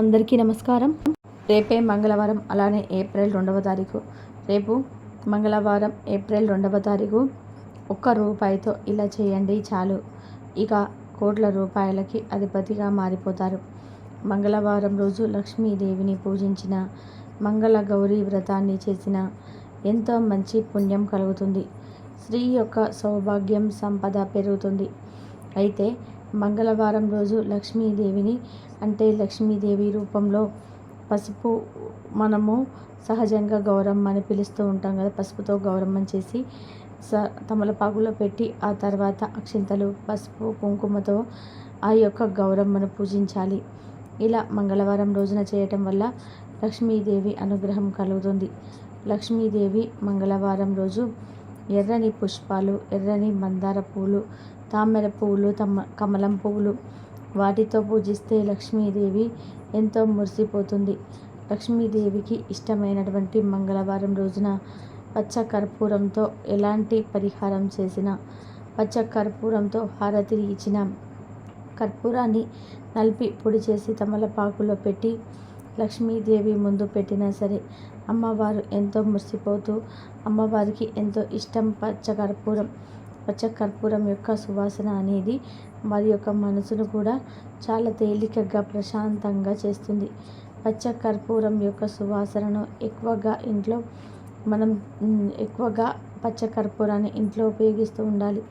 అందరికీ నమస్కారం. రేపే మంగళవారం అలానే ఏప్రిల్ రెండవ తారీఖు. రేపు మంగళవారం ఏప్రిల్ రెండవ తారీఖు. ఒక్క రూపాయితో ఇలా చేయండి చాలు. ఇక కోట్ల రూపాయలకి అధిపతిగా మారిపోతారు. మంగళవారం రోజు లక్ష్మీదేవిని పూజించిన మంగళ గౌరీ వ్రతాన్ని చేసిన ఎంతో మంచి పుణ్యం కలుగుతుంది. స్త్రీ యొక్క సౌభాగ్యం సంపద పెరుగుతుంది. అయితే మంగళవారం రోజు లక్ష్మీదేవిని అంటే లక్ష్మీదేవి రూపంలో పసుపు మనము సహజంగా గౌరమ్మ అని పిలుస్తూ ఉంటాం కదా పసుపుతో గౌరమ్మని చేసి స తమలపాకులో పెట్టి ఆ తర్వాత అక్షింతలు పసుపు కుంకుమతో ఆ యొక్క గౌరమ్మను పూజించాలి. ఇలా మంగళవారం రోజున చేయటం వల్ల లక్ష్మీదేవి అనుగ్రహం కలుగుతుంది. లక్ష్మీదేవి మంగళవారం రోజు ఎర్రని పుష్పాలు ఎర్రని మందార పూలు తామర పువ్వులు తమ కమలం పువ్వులు. వాటితో పూజిస్తే లక్ష్మీదేవి ఎంతో మురిసిపోతుంది. లక్ష్మీదేవికి ఇష్టమైనటువంటి మంగళవారం రోజున పచ్చ కర్పూరంతో ఎలాంటి పరిహారం చేసినా పచ్చ కర్పూరంతో హారతి ఇచ్చిన కర్పూరాన్ని నలిపి పొడి చేసి తమలపాకులో పెట్టి లక్ష్మీదేవి ముందు పెట్టినా సరే అమ్మవారు ఎంతో మురిసిపోతూ అమ్మవారికి ఎంతో ఇష్టం పచ్చ కర్పూరం. పచ్చ కర్పూరం యొక్క సువాసన అనేది వారి యొక్క మనసును కూడా చాలా తేలికగా ప్రశాంతంగా చేస్తుంది. పచ్చ కర్పూరం యొక్క సువాసనను ఎక్కువగా ఇంట్లో మనం ఎక్కువగా పచ్చ కర్పూరాన్ని ఇంట్లో ఉపయోగిస్తూ ఉండాలి.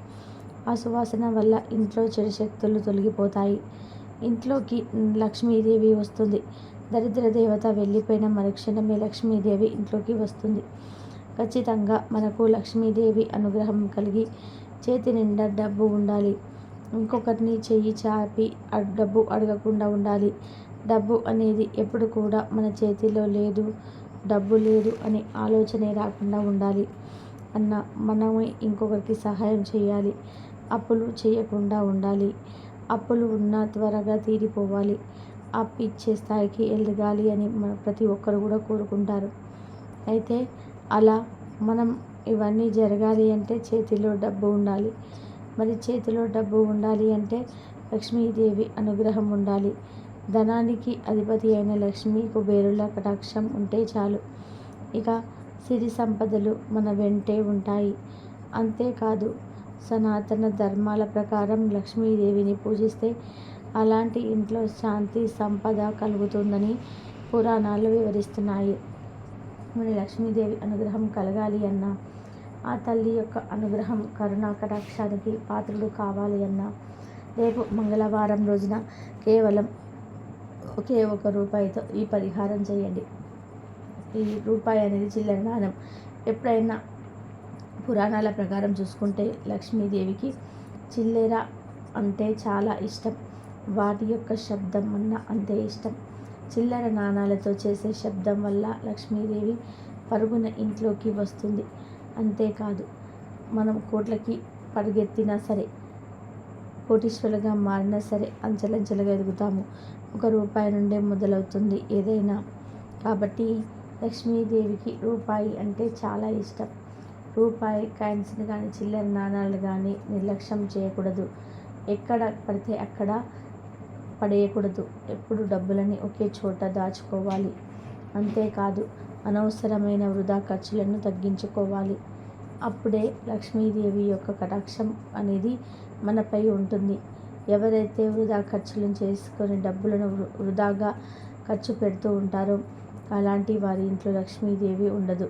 ఆ సువాసన వల్ల ఇంట్లో చెడు శక్తులు తొలగిపోతాయి. ఇంట్లోకి లక్ష్మీదేవి వస్తుంది. దరిద్ర దేవత వెళ్ళిపోయిన మరుక్షణమే లక్ష్మీదేవి ఇంట్లోకి వస్తుంది. ఖచ్చితంగా మనకు లక్ష్మీదేవి అనుగ్రహం కలిగి చేతి నిండా డబ్బు ఉండాలి. ఇంకొకరిని చెయ్యి చాపి డబ్బు అడగకుండా ఉండాలి. డబ్బు అనేది ఎప్పుడు కూడా మన చేతిలో లేదు డబ్బు లేదు అనే ఆలోచనే రాకుండా ఉండాలి అన్న మనమే ఇంకొకరికి సహాయం చేయాలి. అప్పులు చేయకుండా ఉండాలి. అప్పులు ఉన్న త్వరగా తీరిపోవాలి. అప్పు ఇచ్చే స్థాయికి ఎదగాలి అని మన ప్రతి ఒక్కరు కూడా కోరుకుంటారు. అయితే అలా మనం ఇవన్నీ జరగాలి అంటే చేతిలో డబ్బు ఉండాలి. మరి చేతిలో డబ్బు ఉండాలి అంటే లక్ష్మీదేవి అనుగ్రహం ఉండాలి. ధనానికి అధిపతి అయిన లక్ష్మీ కుబేరుల కటాక్షం ఉంటే చాలు. ఇక సిరి సంపదలు మన వెంటే ఉంటాయి. అంతేకాదు సనాతన ధర్మాల ప్రకారం లక్ష్మీదేవిని పూజిస్తే అలాంటి ఇంట్లో శాంతి సంపద కలుగుతుందని పురాణాలు వివరిస్తున్నాయి. మరి లక్ష్మీదేవి అనుగ్రహం కలగాలి అన్నా. ఆ తల్లి యొక్క అనుగ్రహం కరుణా కటాక్షానికి పాత్రుడు కావాలి అన్న. రేపు మంగళవారం రోజున కేవలం ఒకే ఒక రూపాయితో ఈ పరిహారం చేయండి. ఈ రూపాయి అనేది చిల్లర దానం. ఎప్పుడైనా పురాణాల ప్రకారం చూసుకుంటే లక్ష్మీదేవికి చిల్లెర అంటే చాలా ఇష్టం. వాటి యొక్క శబ్దం అన్న అంతే ఇష్టం. చిల్లర నాణాలతో చేసే శబ్దం వల్ల లక్ష్మీదేవి పరుగున ఇంట్లోకి వస్తుంది. అంతేకాదు మనం కోట్లకి పరిగెత్తినా సరే కోటీశ్వరులుగా మారినా సరే అంచెలంచెలుగా ఎదుగుతాము. ఒక రూపాయి నుండే మొదలవుతుంది ఏదైనా. కాబట్టి లక్ష్మీదేవికి రూపాయి అంటే చాలా ఇష్టం. రూపాయి కాయిన్స్ని కానీ చిల్లర నాణాలు కానీ నిర్లక్ష్యం చేయకూడదు. ఎక్కడ పడితే అక్కడ పడేయకూడదు. ఎప్పుడు డబ్బులని ఒకే చోట దాచుకోవాలి. అంతేకాదు అనవసరమైన వృధా ఖర్చులను తగ్గించుకోవాలి. అప్పుడే లక్ష్మీదేవి యొక్క కటాక్షం అనేది మనపై ఉంటుంది. ఎవరైతే వృధా ఖర్చులను చేసుకొని డబ్బులను వృధాగా ఖర్చు పెడుతూ ఉంటారో అలాంటి వారి ఇంట్లో లక్ష్మీదేవి ఉండదు.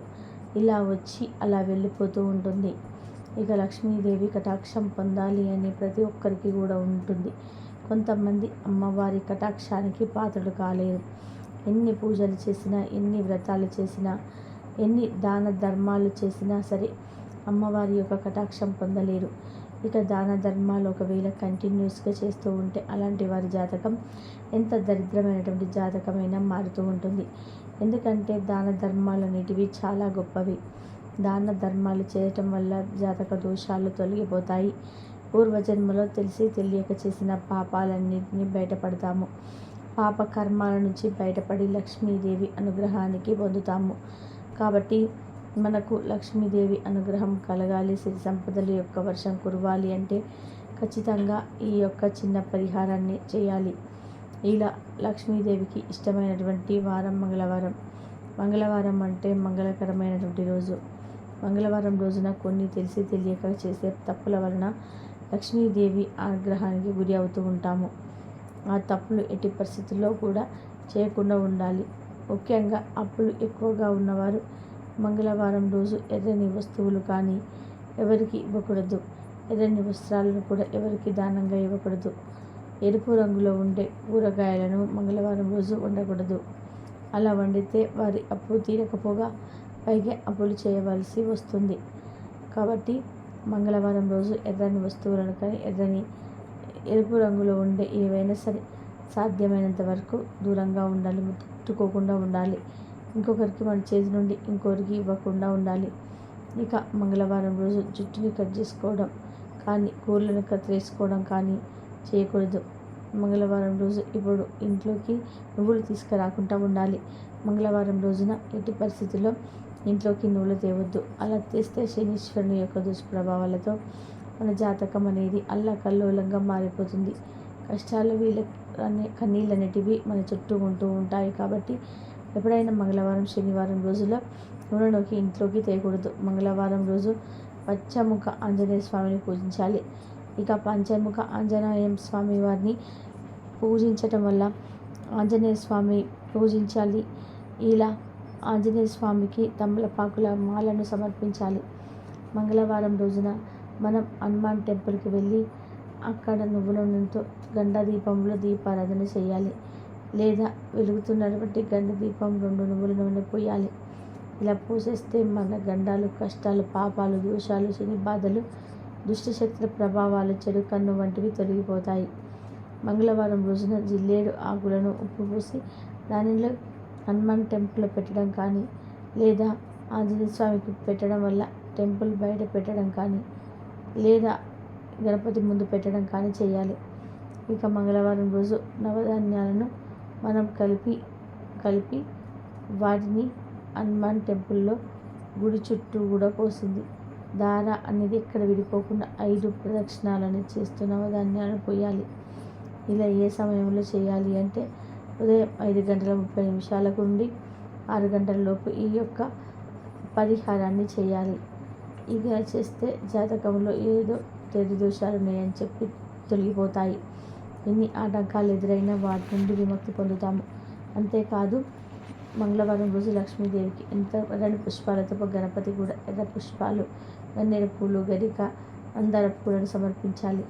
ఇలా వచ్చి అలా వెళ్ళిపోతూ ఉంటుంది. ఇక లక్ష్మీదేవి కటాక్షం పొందాలి అని ప్రతి ఒక్కరికి కూడా ఉంటుంది. కొంతమంది అమ్మవారి కటాక్షానికి పాత్రలు కాలేరు. ఎన్ని పూజలు చేసినా ఎన్ని వ్రతాలు చేసినా ఎన్ని దాన ధర్మాలు చేసినా సరే అమ్మవారి యొక్క కటాక్షం పొందలేరు. ఇక దాన ధర్మాలు ఒకవేళ కంటిన్యూస్గా చేస్తూ ఉంటే అలాంటి వారి జాతకం ఎంత దరిద్రమైనటువంటి జాతకమైనా మారుతూ ఉంటుంది. ఎందుకంటే దాన ధర్మాలు అనేటివి చాలా గొప్పవి. దాన ధర్మాలు చేయటం వల్ల జాతక దోషాలు తొలగిపోతాయి. పూర్వజన్మలో తెలిసి తెలియక చేసిన పాపాలన్నింటినీ బయటపడతాము. పాప కర్మాల నుంచి బయటపడి లక్ష్మీదేవి అనుగ్రహానికి పొందుతాము. కాబట్టి మనకు లక్ష్మీదేవి అనుగ్రహం కలగాలి సిరి సంపదల యొక్క వర్షం కురవాలి అంటే ఖచ్చితంగా ఈ యొక్క చిన్న పరిహారాన్ని చేయాలి. ఇలా లక్ష్మీదేవికి ఇష్టమైనటువంటి వారం మంగళవారం. మంగళవారం అంటే మంగళకరమైనటువంటి రోజు. మంగళవారం రోజున కొన్ని తెలిసి తెలియక చేసే తప్పుల వలన లక్ష్మీదేవి ఆగ్రహానికి గురి అవుతూ ఉంటాము. ఆ తప్పులు ఎట్టి పరిస్థితుల్లో కూడా చేయకుండా ఉండాలి. ముఖ్యంగా అప్పులు ఎక్కువగా ఉన్నవారు మంగళవారం రోజు ఎర్రని వస్తువులు కానీ ఎవరికి ఇవ్వకూడదు. ఎర్రని వస్త్రాలను కూడా ఎవరికి దానంగా ఇవ్వకూడదు. ఎరుపు రంగులో ఉండే కూరగాయలను మంగళవారం రోజు వండకూడదు. అలా వండితే వారి అప్పు తీరకపోగా పైగా అప్పులు చేయవలసి వస్తుంది. కాబట్టి మంగళవారం రోజు ఎర్రని వస్తువులను కానీ ఎర్రని ఎరుపు రంగులో ఉండే ఏవైనా సరే సాధ్యమైనంత వరకు దూరంగా ఉండాలి ముట్టుకోకుండా ఉండాలి. ఇంకొకరికి మన చేతి నుండి ఇంకొకరికి ఇవ్వకుండా ఉండాలి. ఇక మంగళవారం రోజు జుట్టుని కట్ చేసుకోవడం కానీ కూరలను కత్తిరేసుకోవడం కానీ చేయకూడదు. మంగళవారం రోజు ఇప్పుడు ఇంట్లోకి నువ్వులు తీసుకురాకుండా ఉండాలి. మంగళవారం రోజున ఎట్టి పరిస్థితుల్లో ఇంట్లోకి నువ్వులు తేవద్దు. అలా తెస్తే శనీశ్వరుని యొక్క దుష్ప్రభావాలతో మన జాతకం అనేది అల్లకల్లోలంగా మారిపోతుంది. కష్టాలు వీళ్ళ అనే కన్నీళ్ళు అనేటివి మన చుట్టూ ఉంటూ ఉంటాయి కాబట్టి ఎప్పుడైనా మంగళవారం శనివారం రోజుల్లో నూనెలోకి ఇంట్లోకి తేయకూడదు. మంగళవారం రోజు పచ్చముఖ ఆంజనేయ స్వామిని పూజించాలి. ఇక పంచముఖ ఆంజనేయ స్వామి వారిని పూజించటం వల్ల ఆంజనేయ స్వామి పూజించాలి. ఇలా ఆంజనేయ స్వామికి తమలపాకుల మాలను సమర్పించాలి. మంగళవారం రోజున మనం హనుమాన్ టెంపుల్కి వెళ్ళి అక్కడ నువ్వుల నూనెతో గండ దీపంలో దీపారాధన చేయాలి. లేదా వెలుగుతున్నటువంటి గండ దీపం రెండు నువ్వుల నూనె పోయాలి. ఇలా పూసేస్తే మన గండాలు కష్టాలు పాపాలు దోషాలు శని బాధలు దుష్టశక్తుల ప్రభావాలు చెడు కన్ను వంటివి తొలగిపోతాయి. మంగళవారం రోజున జిల్లేడు ఆకులను ఉప్పు పూసి దానిలో హనుమాన్ టెంపుల్లో పెట్టడం కానీ లేదా ఆంజనేయ స్వామికి పెట్టడం వల్ల టెంపుల్ బయట పెట్టడం కానీ లేదా గణపతి ముందు పెట్టడం కానీ చేయాలి. ఇక మంగళవారం రోజు నవధాన్యాలను మనం కలిపి కలిపి వాటిని హనుమాన్ టెంపుల్లో గుడి చుట్టూ కూడా పోసింది. దార అనేది ఎక్కడ విడిపోకుండా ఐదు ప్రదక్షిణాలని చేస్తూ నవధాన్యాలను పోయాలి. ఇలా ఏ సమయంలో చేయాలి అంటే ఉదయం ఐదు గంటల ముప్పై నిమిషాలకు నుండి ఆరు గంటల లోపు ఈ యొక్క పరిహారాన్ని చేయాలి. ఇలా చేస్తే జాతకంలో ఏదో తెరి దోషాలు ఉన్నాయని చెప్పి తొలగిపోతాయి. ఎన్ని ఆటంకాలు ఎదురైనా వాటి నుండి విముక్తి పొందుతాము. అంతేకాదు మంగళవారం రోజు లక్ష్మీదేవికి ఎంత రెండు పుష్పాలతో గణపతి కూడా ఎర్ర పుష్పాలు గన్నేరు పూలు గరిక అందర పూలను సమర్పించాలి.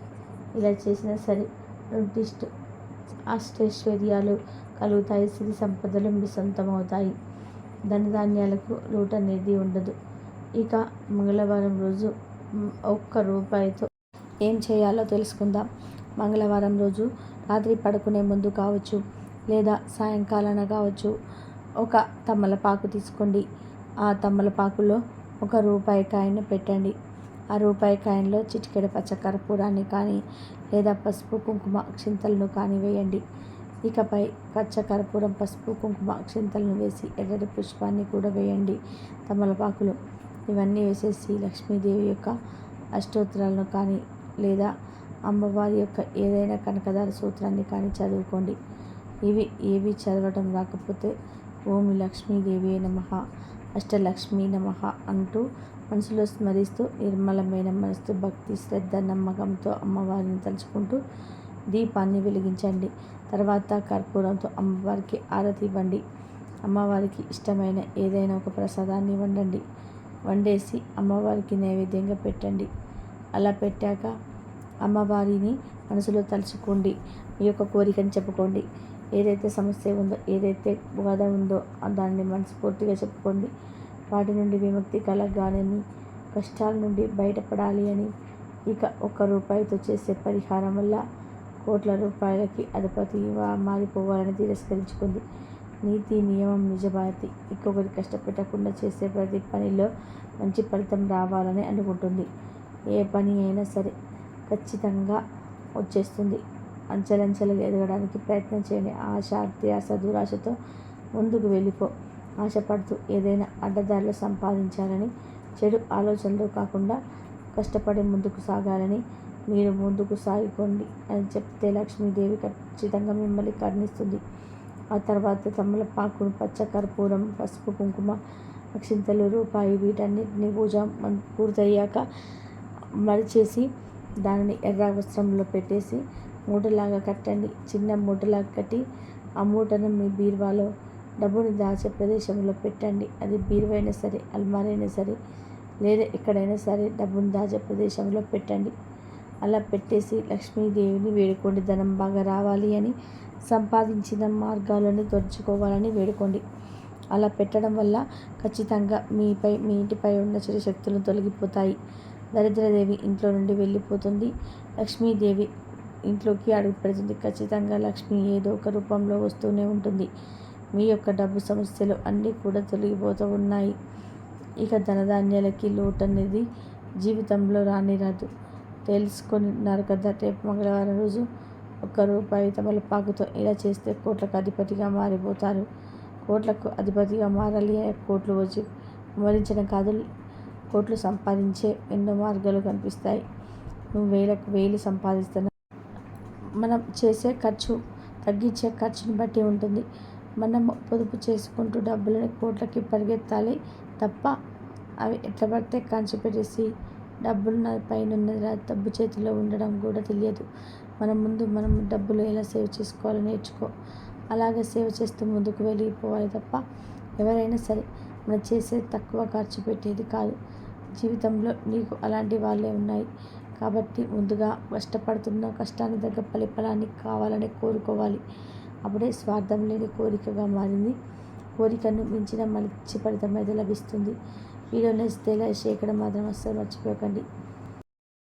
ఇలా చేసినా సరే నోటిస్ట్ అష్టైశ్వర్యాలు కలుగుతాయి సిరి సంపదలు మీ సొంతమవుతాయి ధనధాన్యాలకు లోటు అనేది ఉండదు. ఇక మంగళవారం రోజు ఒక్క రూపాయితో ఏం చేయాలో తెలుసుకుందాం. మంగళవారం రోజు రాత్రి పడుకునే ముందు కావచ్చు లేదా సాయంకాలాన కావచ్చు ఒక తమ్మలపాకు తీసుకోండి. ఆ తమ్మలపాకులో ఒక రూపాయి కాయను పెట్టండి. ఆ రూపాయి కాయిన్లో చిటికెడ పచ్చకర్పూరాన్ని కానీ లేదా పసుపు కుంకుమ క్షింతలను కానీ వేయండి. ఇకపై పచ్చ కర్పూరం పసుపు కుంకుమ క్షింతలను వేసి ఎర్రటి పుష్పాన్ని కూడా వేయండి. తమలపాకులు. ఇవన్నీ వేసేసి లక్ష్మీదేవి యొక్క అష్టోత్తరాలను కానీ లేదా అమ్మవారి యొక్క ఏదైనా కనకదార సూత్రాన్ని కానీ చదువుకోండి. ఇవి ఏవి చదవడం రాకపోతే ఓం లక్ష్మీదేవి నమ అష్టలక్ష్మీ నమ అంటూ మనసులో స్మరిస్తూ నిర్మలమైన మనసుతో భక్తి శ్రద్ధ నమ్మకంతో అమ్మవారిని తలుచుకుంటూ దీపాన్ని వెలిగించండి. తర్వాత కర్పూరంతో అమ్మవారికి ఆరతి ఇవ్వండి. అమ్మవారికి ఇష్టమైన ఏదైనా ఒక ప్రసాదాన్ని వండండి. వండేసి అమ్మవారికి నైవేద్యంగా పెట్టండి. అలా పెట్టాక అమ్మవారిని మనసులో తలుచుకోండి. మీ యొక్క కోరికని చెప్పుకోండి. ఏదైతే సమస్య ఉందో ఏదైతే బాధ ఉందో దాన్ని మనస్ఫూర్తిగా చెప్పుకోండి. వాటి నుండి విముక్తి కలగాలని కష్టాల నుండి బయటపడాలి అని ఇక ఒక్క రూపాయితో చేసే పరిహారం వల్ల కోట్ల రూపాయలకి అధిపతిగా మారిపోవాలని తిరస్కరించుకుంది. నీతి నియమం నిజభారతి. ఇంకొకరి కష్టపెట్టకుండా చేసే ప్రతి పనిలో మంచి ఫలితం రావాలని అనుకుంటుంది. ఏ పని అయినా సరే ఖచ్చితంగా వచ్చేస్తుంది. అంచెలంచెలుగా ఎదగడానికి ప్రయత్నం చేయని ఆశ అత్యాస దురాశతో ముందుకు వెళ్ళిపో. ఆశపడుతూ ఏదైనా అడ్డదారిలో సంపాదించాలని చెడు ఆలోచనలు కాకుండా కష్టపడి ముందుకు సాగాలని మీరు ముందుకు సాగిపోండి అని చెప్తే లక్ష్మీదేవి ఖచ్చితంగా మిమ్మల్ని కరుణిస్తుంది. ఆ తర్వాత తమలపాకును పచ్చ కర్పూరం పసుపు కుంకుమ అక్షింతలు రూపాయి వీటన్నిటిని పూజ పూర్తయ్యాక మరిచేసి దానిని ఎర్ర వస్త్రంలో పెట్టేసి మూటలాగా కట్టండి. చిన్న మూటలాగా కట్టి ఆ మూటను మీ బీరువాలో డబ్బుని దాచే ప్రదేశంలో పెట్టండి. అది బీరువైనా సరే అల్మారీ అయినా సరే లేదా ఎక్కడైనా సరే డబ్బుని దాచే ప్రదేశంలో పెట్టండి. అలా పెట్టేసి లక్ష్మీదేవిని వేడుకోండి. ధనం బాగా రావాలి అని సంపాదించిన మార్గాలను దొరుచుకోవాలని వేడుకోండి. అలా పెట్టడం వల్ల ఖచ్చితంగా మీపై మీ ఇంటిపై ఉన్న చెడు శక్తులు తొలగిపోతాయి. దరిద్రదేవి ఇంట్లో నుండి వెళ్ళిపోతుంది. లక్ష్మీదేవి ఇంట్లోకి అడుగు పెడుతుంది. ఖచ్చితంగా లక్ష్మి ఏదో ఒక రూపంలో వస్తూనే ఉంటుంది. మీ యొక్క డబ్బు సమస్యలు అన్నీ కూడా తొలగిపోతూ ఉన్నాయి. ఇక ధనధాన్యాలకి లోటు అనేది జీవితంలో రానిరాదు తెలుసుకున్నారు కదా రేపు మంగళవారం రోజు ఒక్క రూపాయి తమలపాకుతో ఇలా చేస్తే కోట్లకు అధిపతిగా మారిపోతారు. కోట్లకు అధిపతిగా మారాలి కోట్లు వచ్చి మరించడం కాదు కోట్లు సంపాదించే ఎన్నో మార్గాలు కనిపిస్తాయి. నువ్వు వేలకు వేలు సంపాదిస్తున్నా. మనం చేసే ఖర్చు తగ్గించే ఖర్చుని బట్టి ఉంటుంది. మనం పొదుపు చేసుకుంటూ డబ్బులని కోట్లకి పరిగెత్తాలి తప్ప అవి ఎట్లా పడితే కంచి పెట్టేసి డబ్బులు నా పైన ఉన్నది డబ్బు చేతిలో ఉండడం కూడా తెలియదు. మనం ముందు మనం డబ్బులు ఎలా సేవ్ చేసుకోవాలో నేర్చుకో. అలాగే సేవ్ చేస్తూ ముందుకు వెళ్ళిపోవాలి తప్ప ఎవరైనా సరే మనం చేసే తక్కువ ఖర్చు పెట్టేది కాదు. జీవితంలో నీకు అలాంటి వాళ్ళే ఉన్నాయి. కాబట్టి ముందుగా కష్టపడుతున్న కష్టానికి తగ్గ ఫలిఫలాన్ని కావాలని కోరుకోవాలి. అప్పుడే స్వార్థం లేని కోరికగా మారింది. కోరికను మించిన మంచి ఫలితం అయితే లభిస్తుంది. వీడియో నచ్చితే లైక్ చేయడం మాత్రం అస్సలు మర్చిపోకండి.